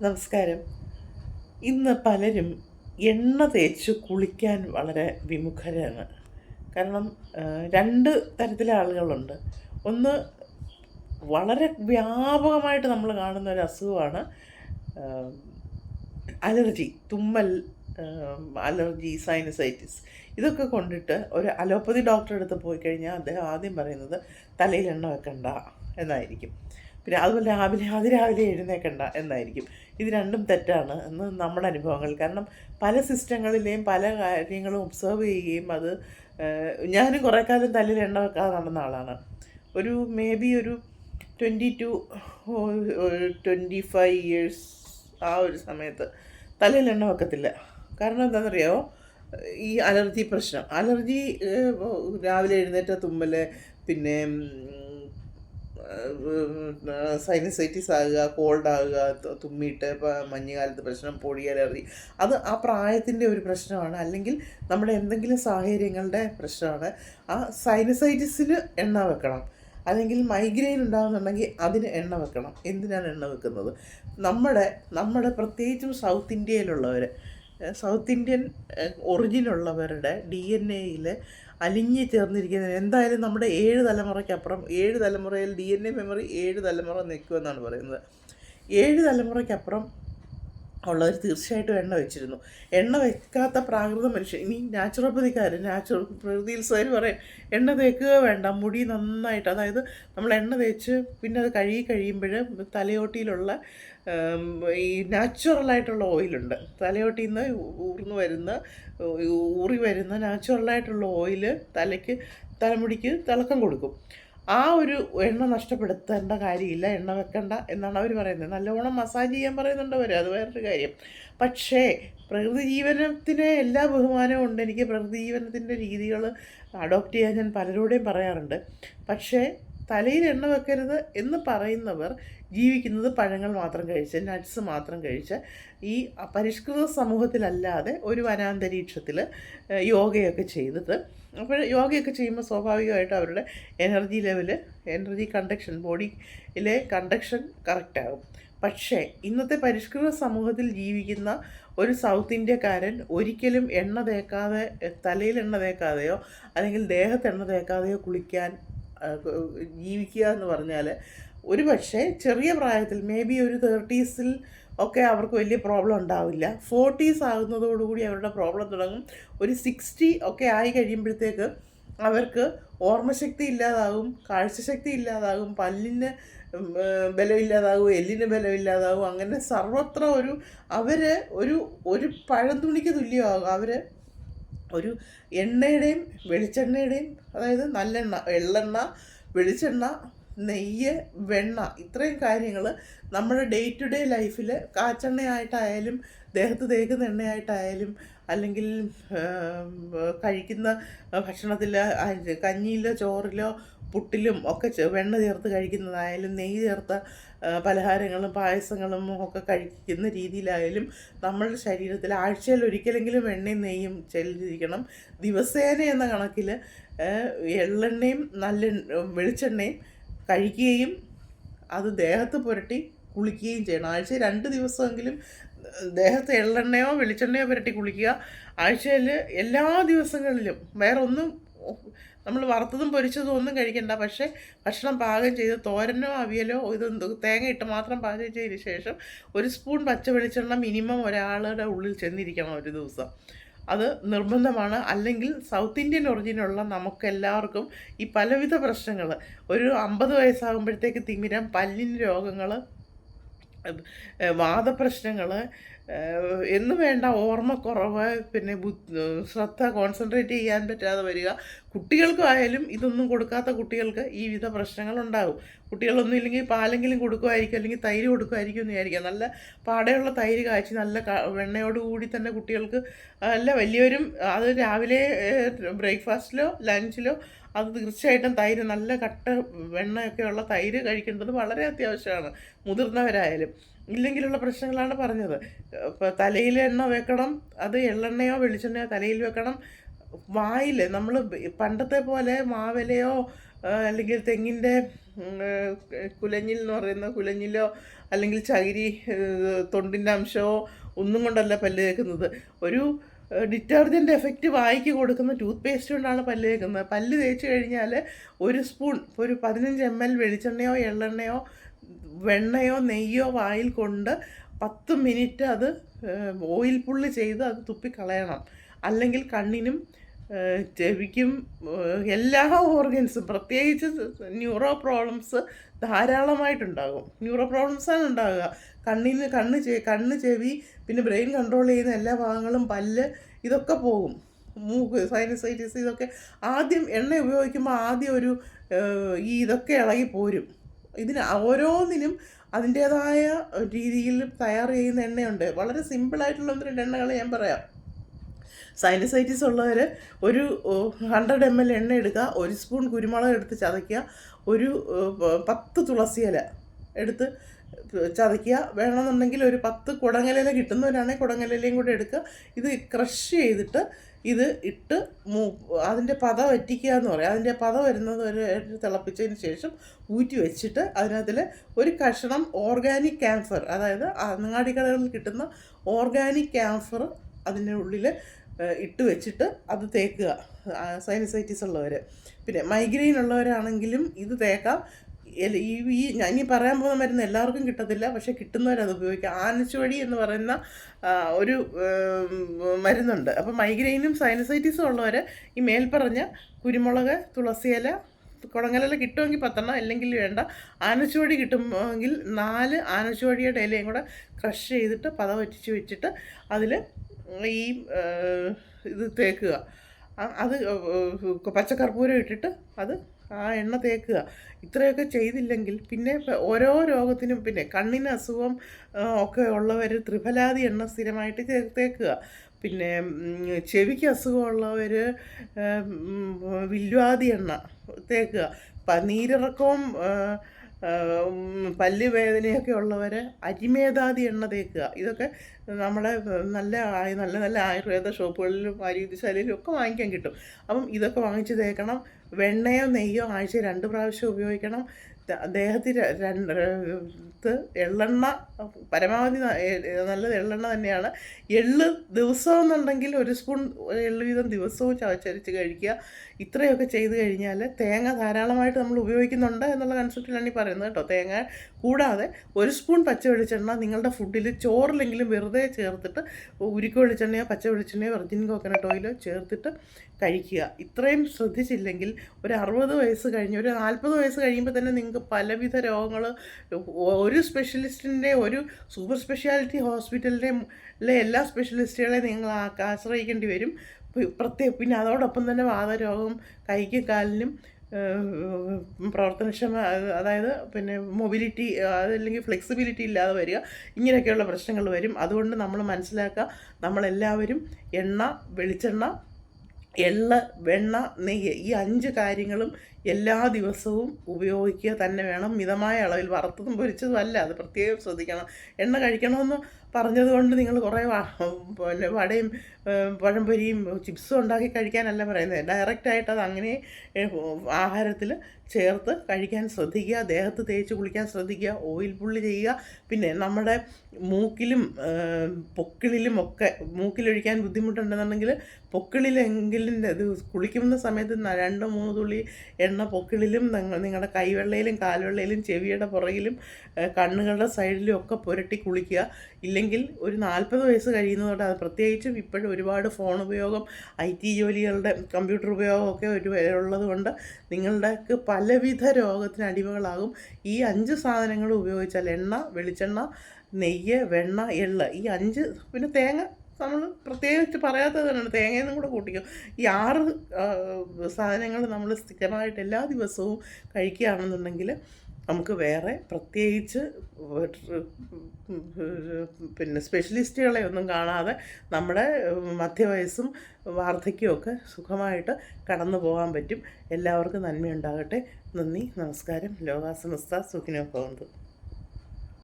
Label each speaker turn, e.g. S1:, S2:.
S1: നമസ്കാരം. ഇന്ന് പലരും എണ്ണ തേച്ച് കുളിക്കാൻ വളരെ വിമുഖരാണ്. കാരണം രണ്ട് തരത്തിലെ ആളുകളുണ്ട്. ഒന്ന് വളരെ വ്യാപകമായിട്ട് നമ്മൾ കാണുന്ന ഒരു അസുഖമാണ് അലർജി തുമ്മൽ അലർജി സൈനസൈറ്റിസ് ഇതൊക്കെ കൊണ്ടിട്ട് ഒരു അലോപ്പതി ഡോക്ടറെ അടുത്ത് പോയി കഴിഞ്ഞാൽ അദ്ദേഹം ആദ്യം പറയുന്നത് തലയിൽ എണ്ണ വെക്കണ്ട എന്നായിരിക്കും. പിന്നെ അതുപോലെ രാവിലെ അതിരാവിലെ എഴുന്നേക്കണ്ട എന്നായിരിക്കും. ഇത് രണ്ടും തെറ്റാണ് എന്ന് നമ്മുടെ അനുഭവങ്ങൾ. കാരണം പല സിസ്റ്റങ്ങളിലെയും പല കാര്യങ്ങളും ഒബ്സർവ് ചെയ്യുകയും അത് ഞാനും കുറേ കാലം തല്ലിൽ എണ്ണ വെക്കാതെ നടന്ന ആളാണ്. ഒരു മേ ബി ഒരു twenty to twenty five years ആ ഒരു സമയത്ത് തലയിൽ എണ്ണ വെക്കത്തില്ല. കാരണം എന്താണെന്നറിയാമോ ഈ അലർജി പ്രശ്നം. അലർജി രാവിലെ എഴുന്നേറ്റ തുമ്മൽ പിന്നെ സൈനസൈറ്റിസ് ആകുക കോൾഡ് ആകുക തുമ്മിയിട്ട് മഞ്ഞുകാലത്ത് പ്രശ്നം പൊടി അലർജി അത് ആ പ്രായത്തിന്റെ ഒരു പ്രശ്നമാണ്. അല്ലെങ്കിൽ നമ്മുടെ എന്തെങ്കിലും സാഹചര്യങ്ങളുടെ പ്രശ്നമാണ്. ആ സൈനസൈറ്റിസിന് എണ്ണ വെക്കണം. അല്ലെങ്കിൽ മൈഗ്രെയിൻ ഉണ്ടാകുന്നുണ്ടെങ്കിൽ അതിന് എണ്ണ വെക്കണം. എന്തിനാണ് എണ്ണ വെക്കുന്നത്? നമ്മുടെ നമ്മുടെ പ്രത്യേകിച്ചും സൗത്ത് ഇന്ത്യയിലുള്ളവർ സൗത്ത് ഇന്ത്യൻ ഒറിജിനുള്ളവരുടെ ഡി എൻ എയിൽ അലിഞ്ഞ് ചേർന്നിരിക്കുന്നത്. എന്തായാലും നമ്മുടെ ഏഴ് തലമുറയ്ക്കപ്പുറം ഏഴ് തലമുറയിൽ ഡി എൻ എ മെമ്മറി ഏഴ് തലമുറ നിൽക്കുമെന്നാണ് പറയുന്നത്. ഏഴ് തലമുറയ്ക്കപ്പുറം ഉള്ളവർ തീർച്ചയായിട്ടും എണ്ണ വെച്ചിരുന്നു. എണ്ണ വെക്കാത്ത പ്രാകൃത മനുഷ്യൻ ഇനി നാച്ചുറോപ്പതിക്കാർ നാച്ചുറൽ പ്രകൃതിയിൽ പറയും എണ്ണ തേക്കുക വേണ്ട മുടി നന്നായിട്ട്. അതായത് നമ്മൾ എണ്ണ തേച്ച് പിന്നെ അത് കഴുകി കഴിയുമ്പോൾ തലയോട്ടിയിലുള്ള ഈ നാച്ചുറലായിട്ടുള്ള ഓയിലുണ്ട്. തലയോട്ടിയിൽ നിന്ന് ഊർന്നു വരുന്ന ഊറി വരുന്ന നാച്ചുറലായിട്ടുള്ള ഓയിൽ തലയ്ക്ക് തലമുടിക്ക് തിളക്കം കൊടുക്കും. ആ ഒരു എണ്ണ നഷ്ടപ്പെടുത്തേണ്ട കാര്യമില്ല എണ്ണ വെക്കണ്ട എന്നാണ് അവർ പറയുന്നത്. നല്ലവണ്ണം മസാജ് ചെയ്യാൻ പറയുന്നുണ്ട് അവർ അത് വേറൊരു കാര്യം. പക്ഷേ പ്രകൃതി ജീവനത്തിന് എല്ലാ ബഹുമാനവും ഉണ്ട്. എനിക്ക് പ്രകൃതി ജീവനത്തിന്റെ രീതികൾ അഡോപ്റ്റ് ചെയ്യാൻ ഞാൻ പലരോടെയും പറയാറുണ്ട്. പക്ഷേ തലയിൽ എണ്ണ വെക്കരുത് എന്ന് പറയുന്നവർ ജീവിക്കുന്നത് പഴങ്ങൾ മാത്രം കഴിച്ച് നട്ട്സ് മാത്രം കഴിച്ച് ഈ പരിഷ്കൃത സമൂഹത്തിലല്ലാതെ ഒരു വനാന്തരീക്ഷത്തിൽ യോഗയൊക്കെ ചെയ്തിട്ട് അപ്പോൾ യോഗയൊക്കെ ചെയ്യുമ്പോൾ സ്വാഭാവികമായിട്ട് അവരുടെ എനർജി ലെവൽ എനർജി കണ്ടക്ഷൻ ബോഡിയിലെ കണ്ടക്ഷൻ കറക്റ്റാകും പക്ഷേ ഇന്നത്തെ പരിഷ്കൃത സമൂഹത്തിൽ ജീവിക്കുന്ന ഒരു സൗത്ത് ഇന്ത്യക്കാരൻ ഒരിക്കലും എണ്ണ തേക്കാതെ തലയിൽ എണ്ണ തേക്കാതെയോ അല്ലെങ്കിൽ ദേഹത്ത് എണ്ണ തേക്കാതെയോ കുളിക്കാൻ ജീവിക്കുക എന്ന് പറഞ്ഞാൽ ഒരു പക്ഷേ ചെറിയ പ്രായത്തിൽ മേ ബി ഒരു തേർട്ടീസിൽ ഒക്കെ അവർക്ക് വലിയ പ്രോബ്ലം ഉണ്ടാവില്ല. ഫോർട്ടീസ് ആകുന്നതോടുകൂടി അവരുടെ പ്രോബ്ലം തുടങ്ങും. ഒരു സിക്സ്റ്റി ഒക്കെ ആയി കഴിയുമ്പോഴത്തേക്ക് അവർക്ക് ഓർമ്മശക്തി ഇല്ലാതാകും കാഴ്ചശക്തി ഇല്ലാതാകും പല്ലിന് ബലമില്ലാതാകും എല്ലിന് ബലമില്ലാതാകും അങ്ങനെ സർവത്ര ഒരു അവർ ഒരു ഒരു പഴന്തുണിക്ക് തുല്യമാകും. അവർ ഒരു എണ്ണയുടെയും വെളിച്ചെണ്ണയുടെയും അതായത് നല്ലെണ്ണ എള്ളെണ്ണ വെളിച്ചെണ്ണ നെയ്യ് വെണ്ണ ഇത്രയും കാര്യങ്ങൾ നമ്മുടെ ഡേ ടു ഡേ ലൈഫിൽ കാച്ചെണ്ണയായിട്ടായാലും ദേഹത്ത് തേക്കുന്ന എണ്ണയായിട്ടായാലും അല്ലെങ്കിൽ കഴിക്കുന്ന ഭക്ഷണത്തിൽ കഞ്ഞിയിലോ ചോറിലോ പുട്ടിലും ഒക്കെ വെണ്ണ ചേർത്ത് കഴിക്കുന്നതായാലും നെയ്യ് ചേർത്ത പലഹാരങ്ങളും പായസങ്ങളും ഒക്കെ കഴിക്കുന്ന രീതിയിലായാലും നമ്മുടെ ശരീരത്തിൽ ആഴ്ചയിൽ ഒരിക്കലെങ്കിലും വെണ്ണയും നെയ്യും ചെല്ലിരിക്കണം. ദിവസേന എന്ന കണക്കിൽ എള്ളെണ്ണയും നല്ല വെളിച്ചെണ്ണയും കഴിക്കുകയും അത് ദേഹത്ത് പുരട്ടി കുളിക്കുകയും ചെയ്യണം. ആഴ്ച രണ്ട് ദിവസമെങ്കിലും ദേഹത്ത് എള്ളെണ്ണയോ വെളിച്ചെണ്ണയോ പുരട്ടി കുളിക്കുക. ആഴ്ചയിൽ എല്ലാ ദിവസങ്ങളിലും. വേറെ ഒന്നും നമ്മൾ വറുത്തതും പൊരിച്ചതും ഒന്നും കഴിക്കണ്ട. പക്ഷേ ഭക്ഷണം പാകം ചെയ്ത് തോരനോ അവിയലോ ഇത് തേങ്ങ ഇട്ട് മാത്രം പാചകം ചെയ്തതിന് ശേഷം ഒരു സ്പൂൺ പച്ച വെളിച്ചെണ്ണ മിനിമം ഒരാളുടെ ഉള്ളിൽ ചെന്നിരിക്കണം ഒരു ദിവസം. അത് നിർബന്ധമാണ്. അല്ലെങ്കിൽ സൗത്ത് ഇന്ത്യൻ ഒറിജിനുള്ള നമുക്കെല്ലാവർക്കും ഈ പലവിധ പ്രശ്നങ്ങൾ ഒരു അമ്പത് വയസ്സാകുമ്പോഴത്തേക്ക് തിമിരം പല്ലിന് രോഗങ്ങൾ വാദപ്രശ്നങ്ങൾ എന്ന് വേണ്ട ഓർമ്മക്കുറവ് പിന്നെ ശ്രദ്ധ കോൺസെൻട്രേറ്റ് ചെയ്യാൻ പറ്റാതെ വരിക. കുട്ടികൾക്കായാലും ഇതൊന്നും കൊടുക്കാത്ത കുട്ടികൾക്ക് ഈ വിധ പ്രശ്നങ്ങളുണ്ടാകും കുട്ടികളൊന്നും ഇല്ലെങ്കിൽ പാലെങ്കിലും കൊടുക്കുമായിരിക്കും അല്ലെങ്കിൽ തൈര് കൊടുക്കുമായിരിക്കും എന്ന് വിചാരിക്കാം നല്ല പാടെയുള്ള തൈര് കാച്ചി നല്ല വെണ്ണയോട് കൂടി തന്നെ കുട്ടികൾക്ക് അല്ല വലിയവരും അത് രാവിലെ ബ്രേക്ക്ഫാസ്റ്റിലോ ലഞ്ചിലോ അത് തീർച്ചയായിട്ടും തൈര് നല്ല കട്ട വെണ്ണയൊക്കെയുള്ള തൈര് കഴിക്കേണ്ടത് വളരെ അത്യാവശ്യമാണ്. മുതിർന്നവരായാലും. ഇല്ലെങ്കിലുള്ള പ്രശ്നങ്ങളാണ് പറഞ്ഞത്. ഇപ്പോൾ തലയിൽ എണ്ണ വെക്കണം അത് എള്ളെണ്ണയോ വെളിച്ചെണ്ണയോ തലയിൽ വെക്കണം. വായിൽ നമ്മൾ പണ്ടത്തെ പോലെ മാവിലയോ അല്ലെങ്കിൽ തെങ്ങിന്റെ കുലഞ്ഞിൽ എന്ന് പറയുന്ന കുലഞ്ഞിലോ അല്ലെങ്കിൽ ചകിരി തൊണ്ടിന്റെ അംശമോ ഒന്നും കൊണ്ടല്ല പല്ല് തേക്കുന്നത്. ഒരു ഡിറ്റർജന്റ് എഫക്റ്റ് വായിക്ക് കൊടുക്കുന്ന ടൂത്ത് പേസ്റ്റ് കൊണ്ടാണ് പല്ല് തേക്കുന്നത്. പല്ല് തേച്ച് കഴിഞ്ഞാൽ ഒരു സ്പൂൺ ഒരു പതിനഞ്ച് എം എൽ വെളിച്ചെണ്ണയോ എള്ളെണ്ണയോ വെണ്ണയോ നെയ്യോ വായിൽ കൊണ്ട് പത്ത് മിനിറ്റ് അത് ഓയിൽ പുള്ളി ചെയ്ത് അത് തുപ്പിക്കളയണം. അല്ലെങ്കിൽ കണ്ണിനും ചെവിക്കും എല്ലാ ഓർഗൻസും പ്രത്യേകിച്ച് ന്യൂറോ പ്രോബ്ലംസ് ധാരാളമായിട്ടുണ്ടാകും. ന്യൂറോ പ്രോബ്ലംസാണ് ഉണ്ടാകുക. കണ്ണിന് കണ്ണ് ചെ കണ്ണ് ചെവി പിന്നെ ബ്രെയിൻ കൺട്രോൾ ചെയ്യുന്ന എല്ലാ ഭാഗങ്ങളും പല്ല് ഇതൊക്കെ പോകും. മൂക്ക് സൈനസൈറ്റിസ് ഇതൊക്കെ ആദ്യം എണ്ണ ഉപയോഗിക്കുമ്പോൾ ആദ്യം ഒരു ഈ ഇതൊക്കെ ഇളകി പോരും ഇതിന് ഓരോന്നിനും അതിന്റേതായ രീതിയിൽ തയ്യാർ ചെയ്യുന്ന എണ്ണയുണ്ട്. വളരെ സിമ്പിളായിട്ടുള്ള ഒന്ന് രണ്ട് എണ്ണകൾ ഞാൻ പറയാം. സൈനസൈറ്റിസ് ഉള്ളവർ ഒരു ഹൺഡ്രഡ് എം എൽ എണ്ണ എടുക്കുക ഒരു സ്പൂൺ കുരുമുളക് എടുത്ത് ചതയ്ക്കുക ഒരു പത്ത് തുളസി ഇല എടുത്ത് ചതയ്ക്കുക. വേണമെന്നുണ്ടെങ്കിൽ ഒരു പത്ത് കുടങ്ങലില കിട്ടുന്നവരാണെങ്കിൽ കുടങ്ങലിലയും കൂടെ എടുക്കുക. ഇത് ക്രഷ് ചെയ്തിട്ട് ഇത് ഇട്ട് മൂ അതിന്റെ പത വറ്റിക്കുക എന്ന് പറയും. അതിന്റെ പത വരുന്നത് വരെ തിളപ്പിച്ചതിന് ശേഷം ഊറ്റി വെച്ചിട്ട് അതിനകത്തിൽ ഒരു കഷണം ഓർഗാനിക് ക്യാൻഫർ അതായത് അങ്ങാടിക്കടകളിൽ കിട്ടുന്ന ഓർഗാനിക് ക്യാൻഫർ അതിന്റെ ഉള്ളിൽ ഇട്ട് വെച്ചിട്ട് അത് തേക്കുക. സൈനസൈറ്റിസ് ഉള്ളവർ പിന്നെ മൈഗ്രെയിൻ ഉള്ളവരാണെങ്കിലും ഇത് തേക്കാം. ഈ ഈ ഞാൻ ഈ പറയാൻ പോകുന്ന മരുന്ന് എല്ലാവർക്കും കിട്ടത്തില്ല. പക്ഷെ കിട്ടുന്നവരത് ഉപയോഗിക്കുക ആനച്ചുവടി എന്ന് പറയുന്ന ഒരു മരുന്നുണ്ട്. അപ്പോൾ മൈഗ്രെയിനും സൈനസൈറ്റിസും ഉള്ളവർ ഈ മേൽപ്പറഞ്ഞ കുരുമുളക് തുളസിയില കുടങ്ങലില കിട്ടുമെങ്കിൽ പത്തെണ്ണം അല്ലെങ്കിൽ വേണ്ട. ആനച്ചുവടി കിട്ടുമെങ്കിൽ നാല് ആനച്ചുവടിയുടെ ഇലയും കൂടെ ക്രഷ് ചെയ്തിട്ട് പത വറ്റിച്ച് വെച്ചിട്ട് അതിൽ ഈ ഇത് തേക്കുക. അത് പച്ചക്കർപ്പൂരം ഇട്ടിട്ട് അത് ആ എണ്ണ തേക്കുക. ഇത്രയൊക്കെ ചെയ്തില്ലെങ്കിൽ പിന്നെ ഓരോ രോഗത്തിനും പിന്നെ കണ്ണിന് അസുഖം ഒക്കെ ഉള്ളവർ ത്രിഫലാതി എണ്ണ സ്ഥിരമായിട്ട് തേക്കുക. പിന്നെ ചെവിക്ക് അസുഖമുള്ളവർ വില്വാതി എണ്ണ തേക്കുക. നീരിറക്കവും പല്ല് വേദനയൊക്കെ ഉള്ളവർ അരിമേതാതി എണ്ണ തേക്കുക. ഇതൊക്കെ നമ്മളെ നല്ല നല്ല നല്ല ആയുർവേദ ഷോപ്പുകളിലും ആരോഗ്യശാലയിലും ഒക്കെ വാങ്ങിക്കാൻ കിട്ടും. അപ്പം ഇതൊക്കെ വാങ്ങിച്ച് തേക്കണം. വെണ്ണയോ നെയ്യോ ആഴ്ച രണ്ട് പ്രാവശ്യം ഉപയോഗിക്കണം. ര- രണ്ട് എള്ളെണ്ണ പരമാവധി നല്ലത് എള്ളെണ്ണ തന്നെയാണ്. എള്ള് ദിവസം എന്നുണ്ടെങ്കിൽ ഒരു സ്പൂൺ എള്ള് വീതം ദിവസവും ചവച്ചരിച്ച് കഴിക്കുക. ഇത്രയൊക്കെ ചെയ്ത് കഴിഞ്ഞാൽ തേങ്ങ ധാരാളമായിട്ട് നമ്മൾ ഉപയോഗിക്കുന്നുണ്ട് എന്നുള്ള കൺസെപ്റ്റിലാണ് ഈ പറയുന്നത് കേട്ടോ. തേങ്ങ കൂടാതെ ഒരു സ്പൂൺ പച്ച വെളിച്ചെണ്ണ നിങ്ങളുടെ ഫുഡിൽ ചോറിലെങ്കിലും വെറുതെ ചേർത്തിട്ട് ഉരുക്ക് വെളിച്ചെണ്ണയോ പച്ച വെളിച്ചെണ്ണയോ വെർജിൻ കോക്കനട്ട് ഓയിലോ ചേർത്തിട്ട് കഴിക്കുക. ഇത്രയും ശ്രദ്ധിച്ചില്ലെങ്കിൽ ഒരു അറുപത് വയസ്സ് കഴിഞ്ഞ് ഒരു നാൽപ്പത് വയസ്സ് കഴിയുമ്പോൾ തന്നെ നിങ്ങൾക്ക് പലവിധ രോഗങ്ങൾ ഒരു സ്പെഷ്യലിസ്റ്റിന്റെ ഒരു സൂപ്പർ സ്പെഷ്യാലിറ്റി ഹോസ്പിറ്റലിന്റെ എല്ലാ സ്പെഷ്യലിസ്റ്റുകളെയും നിങ്ങൾ ആശ്രയിക്കേണ്ടി വരും. പ്രത്യേക പിന്നെ അതോടൊപ്പം തന്നെ വാതരോഗം കൈക്കും കാലിനും പ്രവർത്തനക്ഷമ അതായത് പിന്നെ മൊബിലിറ്റി അതല്ലെങ്കിൽ ഫ്ലെക്സിബിലിറ്റി ഇല്ലാതെ വരിക ഇങ്ങനെയൊക്കെയുള്ള പ്രശ്നങ്ങൾ വരും. അതുകൊണ്ട് നമ്മൾ മനസ്സിലാക്കുക നമ്മളെല്ലാവരും എണ്ണ വെളിച്ചെണ്ണ എള്ള് വെണ്ണ നെയ്യ് ഈ അഞ്ച് കാര്യങ്ങളും എല്ലാ ദിവസവും ഉപയോഗിക്കുക തന്നെ വേണം. മിതമായ അളവിൽ വറുത്തതും പൊരിച്ചതും അല്ല അത് പ്രത്യേകം ശ്രദ്ധിക്കണം. എണ്ണ കഴിക്കണമെന്ന് പറഞ്ഞതുകൊണ്ട് നിങ്ങൾ കുറേ പിന്നെ വടയും പഴംപൊരിയും ചിപ്സും ഉണ്ടാക്കി കഴിക്കാനല്ല പറയുന്നത്. ഡയറക്റ്റായിട്ട് അത് അങ്ങനെ ആഹാരത്തിൽ ചേർത്ത് കഴിക്കാൻ ശ്രദ്ധിക്കുക ദേഹത്ത് തേച്ച് കുളിക്കാൻ ശ്രദ്ധിക്കുക ഓയിൽ പുള്ളി ചെയ്യുക. പിന്നെ നമ്മുടെ മൂക്കിലും പൊക്കിളിലും ഒക്കെ മൂക്കിലൊഴിക്കാൻ ബുദ്ധിമുട്ടുണ്ടെന്നുണ്ടെങ്കിൽ പൊക്കിളിലെങ്കിലും കുളിക്കുന്ന സമയത്ത് രണ്ട് മൂന്ന് തുള്ളി എണ്ണ പൊക്കിളിലും നിങ്ങ- നിങ്ങളുടെ കൈവെള്ളയിലും കാൽവെള്ളയിലും ചെവിയുടെ പുറകിലും കണ്ണുകളുടെ സൈഡിലും ഒക്കെ പുരട്ടി കുളിക്കുക. ഇല്ലെങ്കിൽ ഒരു നാൽപ്പത് വയസ്സ് കഴിയുന്നതോടെ അത് പ്രത്യേകിച്ചും ഇപ്പോഴും ഒരുപാട് ഫോൺ ഉപയോഗം ഐ ടി ജോലികളുടെ കമ്പ്യൂട്ടർ ഉപയോഗമൊക്കെ ഒരു ഉള്ളതുകൊണ്ട് നിങ്ങളുടെക്ക് പലവിധ രോഗത്തിന് അടിമകളാകും. ഈ അഞ്ച് സാധനങ്ങൾ ഉപയോഗിച്ചാൽ എണ്ണ വെളിച്ചെണ്ണ നെയ്യ് വെണ്ണ എള്ള് ഈ അഞ്ച് പിന്നെ തേങ്ങ നമ്മൾ പ്രത്യേകിച്ച് പറയാത്തത് തന്നെയാണ്. തേങ്ങയെന്നും കൂടെ കൂട്ടിക്കും. ഈ ആറ് സാധനങ്ങൾ നമ്മൾ സ്ഥിരമായിട്ട് എല്ലാ ദിവസവും കഴിക്കുകയാണെന്നുണ്ടെങ്കിൽ നമുക്ക് വേറെ പ്രത്യേകിച്ച് പിന്നെ സ്പെഷ്യലിസ്റ്റുകളെ ഒന്നും കാണാതെ നമ്മുടെ മധ്യവയസ്സും വാർദ്ധക്യമൊക്കെ സുഖമായിട്ട് കടന്നു പോകാൻ പറ്റും. എല്ലാവർക്കും നന്മയുണ്ടാകട്ടെ. നന്ദി. നമസ്കാരം. ലോകാസമസ്ത. സുഖിനോ ഭവന്തു.